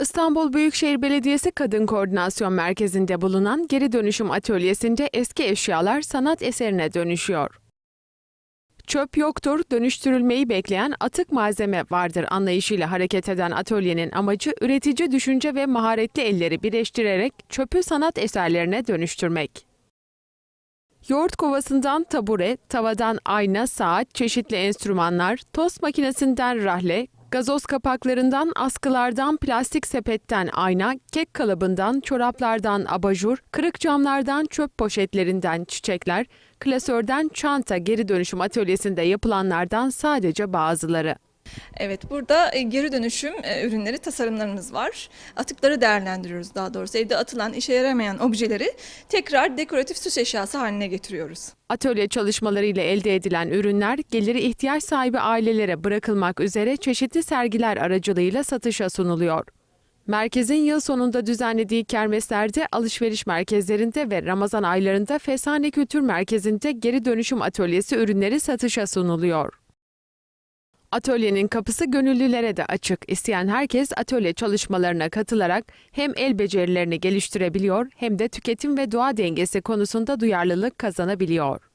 İstanbul Büyükşehir Belediyesi Kadın Koordinasyon Merkezi'nde bulunan geri dönüşüm atölyesinde eski eşyalar sanat eserine dönüşüyor. Çöp yoktur, dönüştürülmeyi bekleyen atık malzeme vardır anlayışıyla hareket eden atölyenin amacı üretici düşünce ve maharetli elleri birleştirerek çöpü sanat eserlerine dönüştürmek. Yoğurt kovasından tabure, tavadan ayna, saat, çeşitli enstrümanlar, tost makinesinden rahle, gazoz kapaklarından, askılardan, plastik sepetten ayna, kek kalıbından, çoraplardan abajur, kırık camlardan, çöp poşetlerinden çiçekler, klasörden çanta geri dönüşüm atölyesinde yapılanlardan sadece bazıları. Evet, burada e, geri dönüşüm e, ürünleri, tasarımlarımız var. Atıkları değerlendiriyoruz daha doğrusu. Evde atılan, işe yaramayan objeleri tekrar dekoratif süs eşyası haline getiriyoruz. Atölye çalışmalarıyla elde edilen ürünler geliri ihtiyaç sahibi ailelere bırakılmak üzere çeşitli sergiler aracılığıyla satışa sunuluyor. Merkezin yıl sonunda düzenlediği kermeslerde, alışveriş merkezlerinde ve Ramazan aylarında Fesane Kültür Merkezi'nde geri dönüşüm atölyesi ürünleri satışa sunuluyor. Atölyenin kapısı gönüllülere de açık. İsteyen herkes atölye çalışmalarına katılarak hem el becerilerini geliştirebiliyor hem de tüketim ve doğa dengesi konusunda duyarlılık kazanabiliyor.